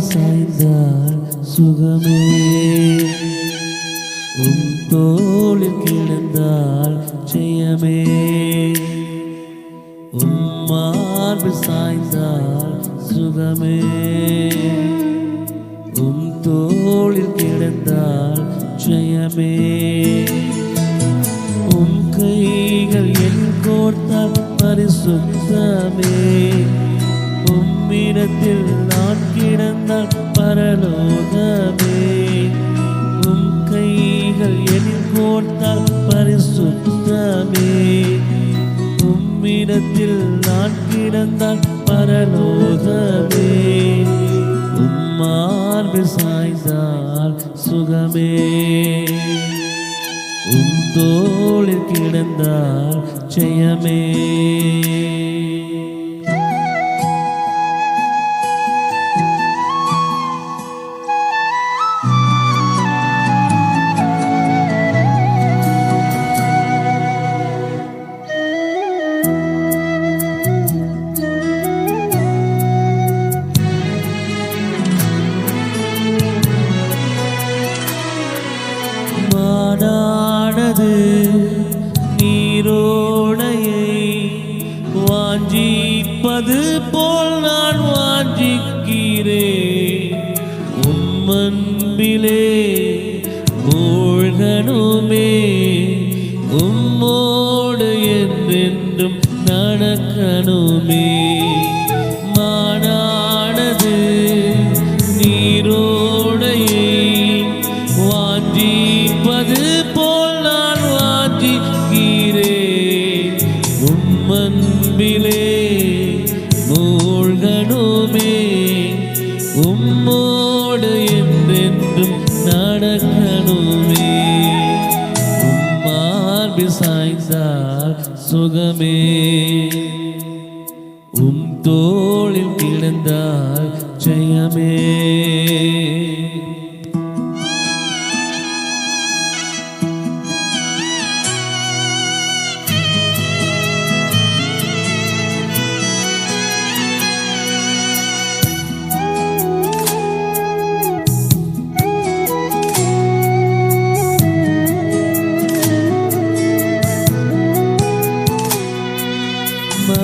சாய்ந்தால் சுகமே. உன் தோளில் கிடந்தால் ஜெயமே. உம் மார்பில் சாய்ந்தால் சுகமே. உம் தோளில் கிடந்தால் ஜெயமே. உம் கைகள் என் கோர்த்தால் பரிசுத்தமே. உம்மிடத்தில் நான் பரலோகமே. உம் கைகள் என் கோர்த்தால் பரிசுத்தமே. உம்மிடத்தில் நான் கிடந்தால் பரலோகமே. உம்மார்பு சாய்ந்தால் சுகமே. உம் தோளில் கிடந்தால் ஜெயமே. மாடானது நீரோடையை வாஞ்சிப்பது போல் நான் வாஞ்சிக்கிறேன். உம்மன்பிலே மூழ்கணுமே. உம்மோடு என்றென்றும் நடக்கணுமே. உம்மன்பிலே மூழ்கணுமே. உம்மோடு என்றென்றும் நடக்கணுமே. உம்மார்பி சாய்ந்தால் சுகமே. உம் தோளில் கிடந்தால் ஜெயமே.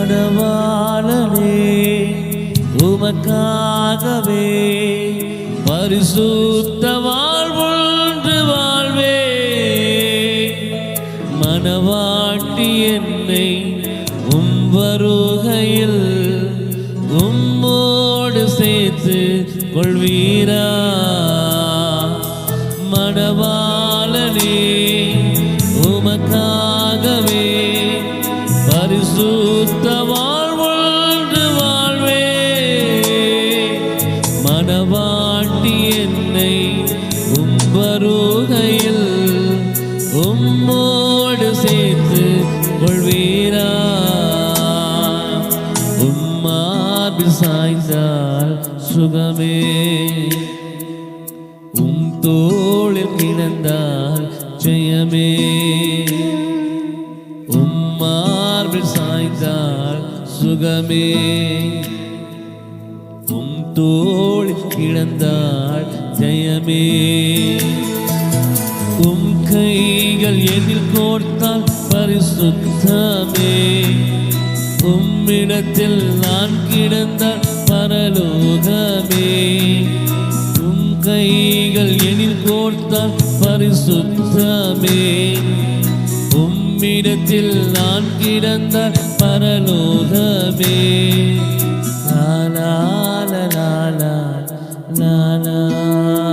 மணவாளனே உமக்காகவே பரிசுத்த வாழ்வொன்று வாழ்வே. மனவாட்டி என்னை உம் வருகையில் உம்மோடு சேர்த்து கொள்வீரா. மணவாளனே சாய்ந்தால் சுகமே. உம் தோளில் கிடந்தால் ஜெயமே. உம்மார்பில் சாய்ந்தால் சுகமே. உம் தோளில் கிடந்தால் ஜெயமே. உம் கைகள் எதில் கோர்த்தால் பரிசுத்தமே. உம்மிடத்தில் நான் கிடந்த பரலோகமே. உம் கைகள் எனில் கோர்த்த பரிசுத்தமே. உம்மிடத்தில் நான் கிடந்த பரலோகமே. லாலா லாலா லாலா.